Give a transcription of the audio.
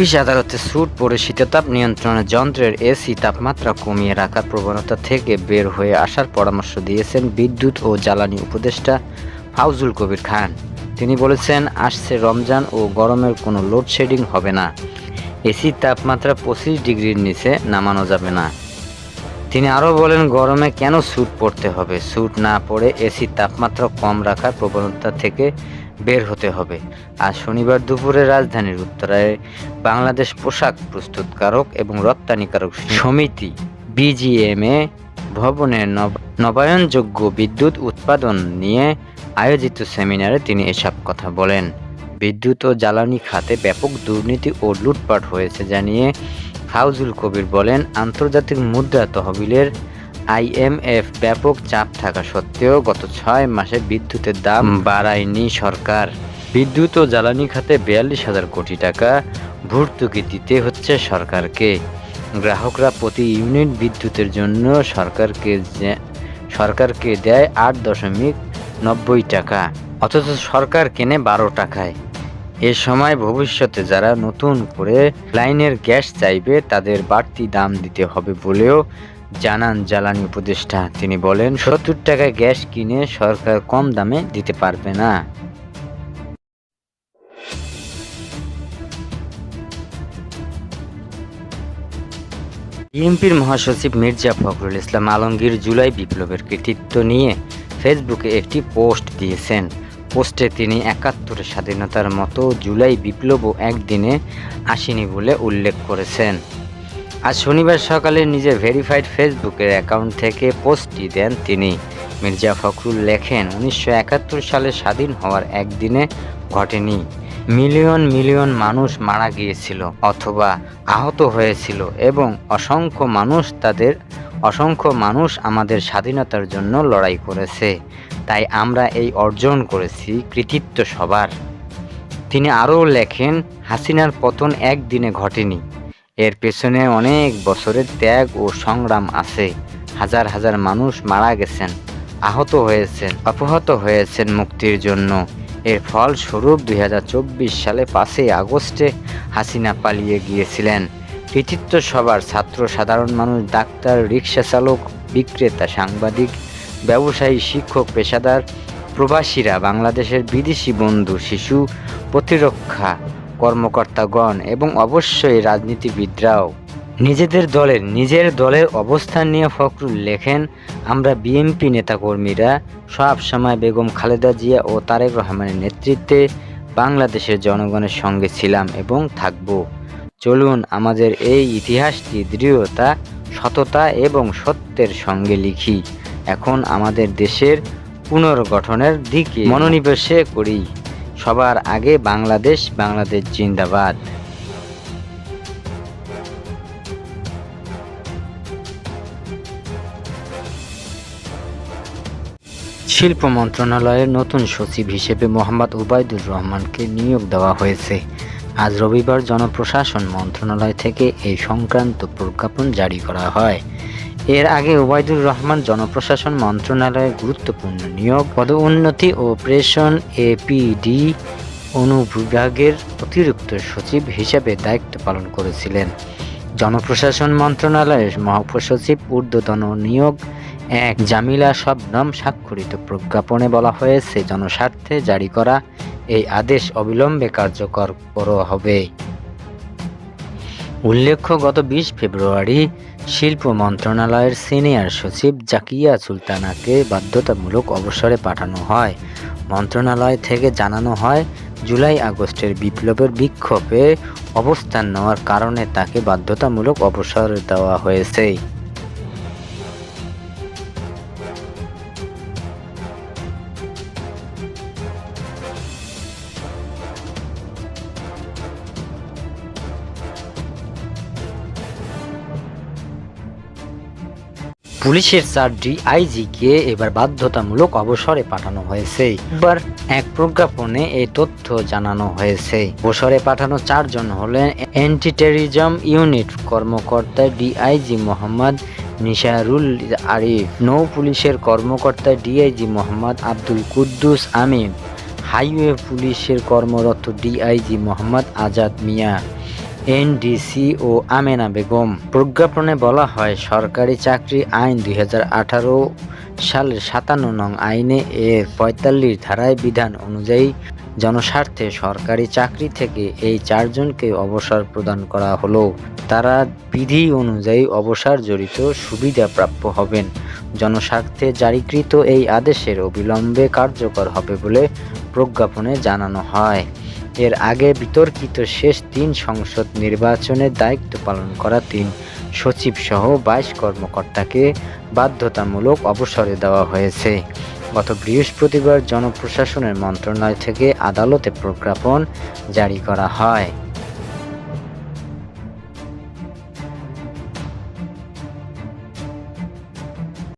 Office আদালতে sweet পরে শীততাপ নিয়ন্ত্রণের যন্ত্রের এসি তাপমাত্রা কমিয়ে রাখার প্রবণতা থেকে বের হয়ে আসার পরামর্শ দিয়েছেন বিদ্যুৎ ও জ্বালানি উপদেষ্টা ফাউজুল কবির খান। তিনি বলেছেন, আসছে রমজান ও গরমের কোনো লোডশেডিং হবে না। এসির তাপমাত্রা পঁচিশ ডিগ্রির নিচে নামানো যাবে না। তিনি আরও বলেন, গরমে কেন স্যুট পরতে হবে? স্যুট না পরে এসির তাপমাত্রা কম রাখার প্রবণতা থেকে বের হতে হবে। আজ শনিবার দুপুরে রাজধানীর উত্তরায় বাংলাদেশ পোশাক প্রস্তুতকারক এবং রপ্তানিকারক সমিতি বিজিএমএ ভবনের নব- নবায়নযোগ্য বিদ্যুৎ উৎপাদন নিয়ে আয়োজিত সেমিনারে তিনি এসব কথা বলেন। বিদ্যুৎ ও জ্বালানি খাতে ব্যাপক দুর্নীতি ও লুটপাট হয়েছে জানিয়ে ফাউজুল কবির বলেন আন্তর্জাতিক মুদ্রা তহবিলের আইএমএফ ব্যাপক চাপ থাকা সত্ত্বেও গত ছয় মাসে বিদ্যুতের দাম বাড়ায়নি সরকার। বিদ্যুৎ ও জ্বালানি খাতে বিয়াল্লিশ হাজার কোটি টাকা ভর্তুকি দিতে হচ্ছে সরকারকে। গ্রাহকরা প্রতি ইউনিট বিদ্যুতের জন্য সরকারকে সরকারকে দেয় আট দশমিক নব্বই টাকা। অথচ সরকার কেনে বারো টাকায়। এ সময় ভবিষ্যতে যারা নতুন করে লাইনের গ্যাস চাইবে, তাদের বাড়তি দাম দিতে হবে বলেও জানান জ্বালানি উপদেষ্টা। তিনি বলেন, সত্তর টাকায় গ্যাস কিনে সরকার কম দামে দিতে পারবে না। বিএনপির মহাসচিব মির্জা ফখরুল ইসলাম আলমগীর জুলাই বিপ্লবের কৃতিত্ব নিয়ে ফেসবুকে একটি পোস্ট দিয়েছেন। পোস্টে তিনি একাত্তরের স্বাধীনতার মতো জুলাই বিপ্লবও একদিনে আসেনি বলে উল্লেখ করেছেন। আজ শনিবার সকালে নিজের ভেরিফাইড ফেসবুকের অ্যাকাউন্ট থেকে পোস্টটি দেন তিনি। মির্জা ফখরুল লেখেন, উনিশশো একাত্তর সালে স্বাধীন হওয়ার একদিনে ঘটেনি। মিলিয়ন মিলিয়ন মানুষ মারা গিয়েছিল অথবা আহত হয়েছিল এবং অসংখ্য মানুষ তাদের অসংখ্য মানুষ আমাদের স্বাধীনতার জন্য লড়াই করেছে। তাই আমরা এই অর্জন করেছি কৃতিত্ব সবার। তিনি আরও লেখেন, হাসিনার পতন একদিনে ঘটেনি। এর পেছনে অনেক বছরের ত্যাগ ও সংগ্রাম আছে। হাজার হাজার মানুষ মারা গেছেন, আহত হয়েছেন, অপহত হয়েছেন মুক্তির জন্য। এর ফলস্বরূপ দুই হাজার চব্বিশ সালে পাঁচই আগস্টে হাসিনা পালিয়ে গিয়েছিলেন। কৃতিত্ব সবার ছাত্র সাধারণ মানুষ, ডাক্তার, রিক্সা চালক, বিক্রেতা, সাংবাদিক, ব্যবসায়ী, শিক্ষক, পেশাদার, প্রবাসীরা, বাংলাদেশের বিদেশি বন্ধু, শিশু প্রতিরক্ষা কর্মকর্তাগণ এবং অবশ্যই রাজনীতিবিদরাও। নিজেদের দলের, নিজের দলের অবস্থান নিয়ে ফখরুল লেখেন, আমরা বিএনপি নেতাকর্মীরা সব সময় বেগম খালেদা জিয়া ও তারেক রহমানের নেতৃত্বে বাংলাদেশের জনগণের সঙ্গে ছিলাম এবং থাকব। চলুন আমাদের এই ইতিহাসটি, দৃঢ়তা, সততা এবং সত্যের সঙ্গে লিখি। এখন আমাদের দেশের পুনর্গঠনের দিকে মনোনিবেশে করি। সবার আগে বাংলাদেশ বাংলাদেশ জিন্দাবাদ। শিল্প মন্ত্রণালয়ের নতুন সচিব হিসেবে মোহাম্মদ উবাইদুর রহমানকে নিয়োগ দেওয়া হয়েছে। আজ রবিবার জনপ্রশাসন মন্ত্রণালয় থেকে এই সংক্রান্ত প্রজ্ঞাপন জারি করা হয়। এর আগে ওবায়দুর রহমান জনপ্রশাসন মন্ত্রণালয়ের গুরুত্বপূর্ণ নিয়োগ পদোন্নতি ও প্রেষণ এপিডি অনুবিভাগের অতিরিক্ত সচিব হিসেবে দায়িত্ব পালন করেছিলেন। জনপ্রশাসন মন্ত্রণালয়ের মহাপ্রসচিব ঊর্ধ্বতন নিয়োগ এক জামিলা শবনম স্বাক্ষরিত প্রজ্ঞাপনে বলা হয়েছে, জনস্বার্থে জারি করা এই আদেশ অবিলম্বে কার্যকর করা হবে। উল্লেখ্য, গত বিশ ফেব্রুয়ারি শিল্প মন্ত্রণালয়ের সিনিয়র সচিব জাকিয়া সুলতানাকে বাধ্যতামূলক অবসরে পাঠানো হয়। মন্ত্রণালয় থেকে জানানো হয়, জুলাই আগস্টের বিপ্লবের বিক্ষোভে অবস্থান নেওয়ার কারণে তাকে বাধ্যতামূলক অবসর দেওয়া হয়েছে। পুলিশের চার ডিআইজিকে এবার বাধ্যতামূলক অবসরে পাঠানো হয়েছে। এবার এক প্রজ্ঞাপনে এই তথ্য জানানো হয়েছে। অবসরে পাঠানো চারজন হলেন অ্যান্টি টেরিজম ইউনিট কর্মকর্তা ডিআইজি মোহাম্মদ নিশারুল আরিফ, নৌ পুলিশের কর্মকর্তা ডিআইজি মোহাম্মদ আব্দুল কুদ্দুস আমিন, হাইওয়ে পুলিশের কর্মরত ডিআইজি মোহাম্মদ আজাদ মিয়া। এনডিসি ও আমেনা বেগম প্রজ্ঞাপনে বলা হয়, সরকারি চাকরি আইন দু হাজার আঠারো সালের সাতান্ন নং আইনে এর পঁয়তাল্লিশ ধারায় বিধান অনুযায়ী জনস্বার্থে সরকারি চাকরি থেকে এই চারজনকে অবসর প্রদান করা হলো। তারা বিধি অনুযায়ী অবসর জড়িত সুবিধা প্রাপ্য হবেন। জনস্বার্থে জারিকৃত এই আদেশের অবিলম্বে কার্যকর হবে বলে প্রজ্ঞাপনে জানানো হয়। এর আগে বিতর্কিত শেষ তিন সংসদ নির্বাচনের দায়িত্ব পালন করা তিন সচিব সহ বাইশ কর্মকর্তাকে বাধ্যতামূলক অবসরে দেওয়া হয়েছে। গত বৃহস্পতিবার জনপ্রশাসনের মন্ত্রণালয় থেকে আদালতে প্রজ্ঞাপন জারি করা হয়।